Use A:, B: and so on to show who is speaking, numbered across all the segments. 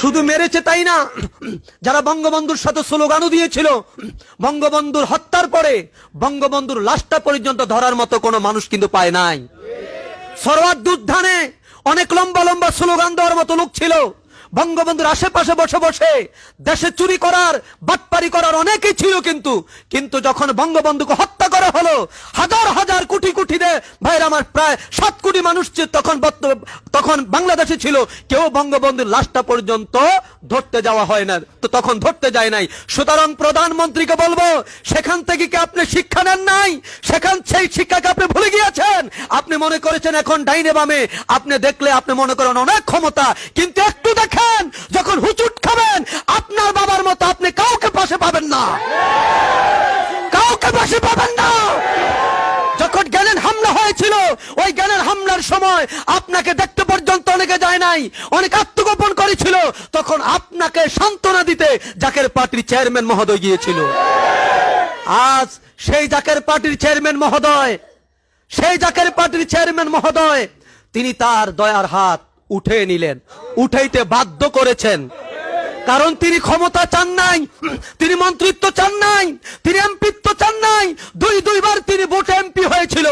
A: শুধু মেরেছে তাই না? যারা বঙ্গবন্ধুর সাথে স্লোগানও দিয়েছিল, বঙ্গবন্ধুর হত্যার পরে বঙ্গবন্ধুর লাশটা পর্যন্ত ধরার মতো কোনো মানুষ কিন্তু পায় নাই। সরওয়ার উদ্ধানে অনেক লম্বা লম্বা স্লোগান দেওয়ার মতো লোক ছিল। বঙ্গবন্ধুর আশেপাশে বসে বসে দেশে চুরি করার, বাটপারি করার অনেকেই ছিল কিন্তু কিন্তু যখন বঙ্গবন্ধুকে হত্যা করা হলো, হাজার হাজার কোটি কোটি ভাইরা আমার প্রায় সাত কোটি মানুষ তখন তখন বাংলাদেশে ছিল, কেউ বঙ্গবন্ধুর লাশটা পর্যন্ত ধরতে যাওয়া হয় না, তো তখন ধরতে যায় নাই। সুতরাং প্রধানমন্ত্রীকে বলব, সেখান থেকে কি আপনি শিক্ষা নেন নাই? সেখান, সেই শিক্ষাকে আপনি গিয়েছেন আপনি মনে করেছেন এখন ডাইনে বামে। আপনি দেখলে আপনি মনে করেন অনেক ক্ষমতা, কিন্তু একটু দেখেন, যখন হুচুট খাবেন, আপনার বাবার মতো আপনি কাউকে পাশে পাবেন না। কাউকে পাশে পাবেন না। যখন জ্ঞানের হামলা হয়েছিল, ওই জ্ঞানের হামলার সময় আপনাকে দেখতে পর্যন্ত অনেকে যায় নাই, অনেক আত্মগোপন করেছিল। তখন আপনাকে সান্ত্বনা দিতে জাকের পার্টির চেয়ারম্যান মহোদয় গিয়েছিল। আজ সেই জাকের পার্টির চেয়ারম্যান মহোদয় সেই জাকের পার্টির চেয়ারম্যান মহোদয়, তিনি তার দয়ার হাত উঠে নিলেন, উঠাইতে বাধ্য করেছেন। কারণ তিনি ক্ষমতা চান নাই, তিনি মন্ত্রিত্ব চান নাই, তিনি এমপিত্ব চান নাই, দুই দুইবার তিনি ভোটে এমপি হয়েছিল।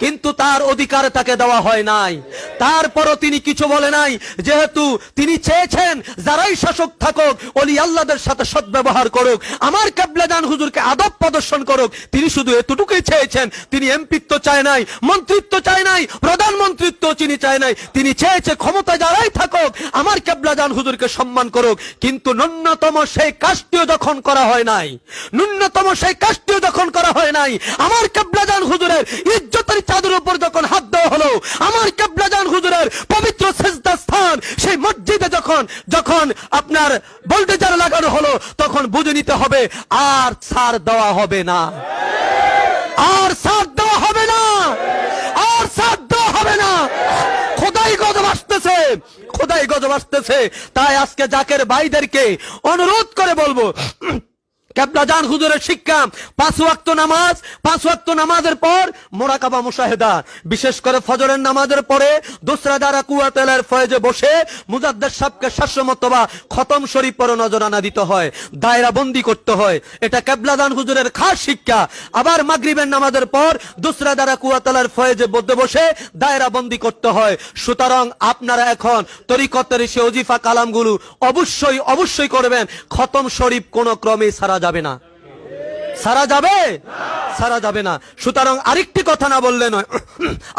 A: কিন্তু তার অধিকার তাকে দেওয়া হয় নাই। তারপরও তিনি কিছু বলে নাই। যেহেতু তিনি চেয়েছেন, যারাই শাসক থাকুক, অলি আল্লাহদের সাথে সদ্ব্যবহার করুক, আমার কাবলাদান হুজুরকে আদব প্রদর্শন করুক, তিনি শুধু এতটুকুই চেয়েছেন, তিনি এমপিত্ব চায় নাই, মন্ত্রিত্ব চায় নাই প্রধানমন্ত্রিত্ব তিনি চায় নাই। তিনি চেয়েছে ক্ষমতা যারাই থাকুক, আমার কেবলাজান হুজুরকে সম্মান করুক। কিন্তু ন্যূনতম সেই কাজটিও যখন করা হয় নাই, ন্যূনতম সেই কাজটিও যখন করা হয় নাই, আমার কেবলাজান হুজুরের ইজ্জতের চাদর উপর যখন হাত দেওয়া হলো, আমার কেবলাজান হুজুরের পবিত্র সেজদা স্থান, সেই মসজিদে যখন যখন আপনার ভোল্টেজার লাগানো হলো, তখন বুঝে নিতে হবে, আর ছাড় দেওয়া হবে না। আর সাথ দেওয়া হবে না আর সাথ দেওয়া হবে না খোদাই গজব আসতেছে খোদাই গজব আসতেছে। তাই আজকে জাকের ভাইদেরকে অনুরোধ করে বলব কেবলা জান হুজুরের শিক্ষা। পাঁচ ওয়াক্ত নামাজ, পাঁচ ওয়াক্ত নামাজের পর মোরাকাবা মুশাহেদা বিশেষ করে ফজরের নামাজের পরে দোসরা দ্বারা কুয়াতেলের ফয়েজে বসে মুজাদ্দের সাহকে শাসমতবা খতম শরীফ পর নজরানা দিতে হয়, দায়রা বন্দি করতে হয়। এটা কেবলাদান হুজুরের খাস শিক্ষা। আবার মাগরিবের নামাজের পর দোসরা দ্বারা কুয়াতলার ফয়েজে বদ্ধ বসে দায়রা বন্দি করতে হয়। সুতরাং আপনারা এখন তরিকতের সে অজিফা কালামগুলো অবশ্যই অবশ্যই করবেন। খতম শরীফ কোন ক্রমে সারা যাবে না। সারা যাবে? সারা যাবে না। সুতরাং আরেকটি কথা না বললে নয়।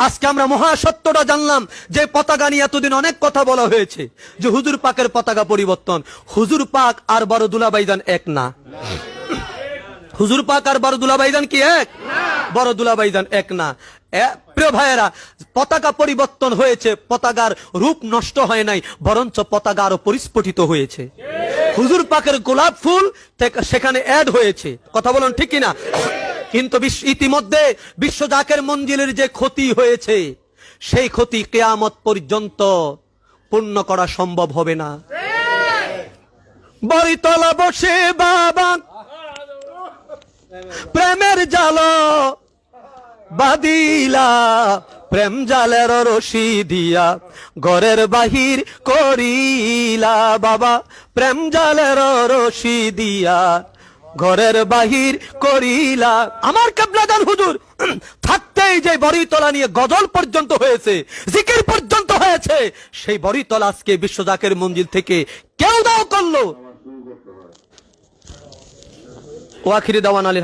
A: আজকে আমরা মহাসত্যটা জানলাম যে পতাকা নিয়ে এতদিন অনেক কথা বলা হয়েছে যে হুজুর পাকের পতাকা পরিবর্তন। হুজুর পাক আর বারো দুলাবাইদান এক না। হুজুর পাক আর বড় দুলাবাইদান কি এক? বড় দুলাবাইদান এক না। পতাকা পরিবর্তন হয়েছে, পতাকার রূপ নষ্ট হয় নাই, বরঞ্চ পতাকা আরও পরিস্ফুটিত হয়েছে। হুজুর পাকের গোলাপ ফুল সেখানে অ্যাড হয়েছে। কথা বলুন ঠিক কিনা? কিন্তু ইতিমধ্যে বিশ্ব জাকের মঞ্জিলের যে ক্ষতি হয়েছে, সেই ক্ষতি কেয়ামত পর্যন্ত পূর্ণ করা সম্ভব হবে না। বড়িতলা বসে বাবা, প্রেমের বাদিলা, প্রেম জালের রশি দিয়া ঘরের বাহির করিলা বাবা। প্রেম জালের রশি দিয়া ঘরের বাহির করিলা। আমার কাবলাদান হুজুর, থাকতেই যে বড়িতলা নিয়ে গজল পর্যন্ত হয়েছে, জিকির পর্যন্ত হয়েছে, সেই বড়িতলা আজকে বিশ্বজাকের মঞ্জিল থেকে কেউ দাও করল। ওয়াখিরি দাওয়ান আলী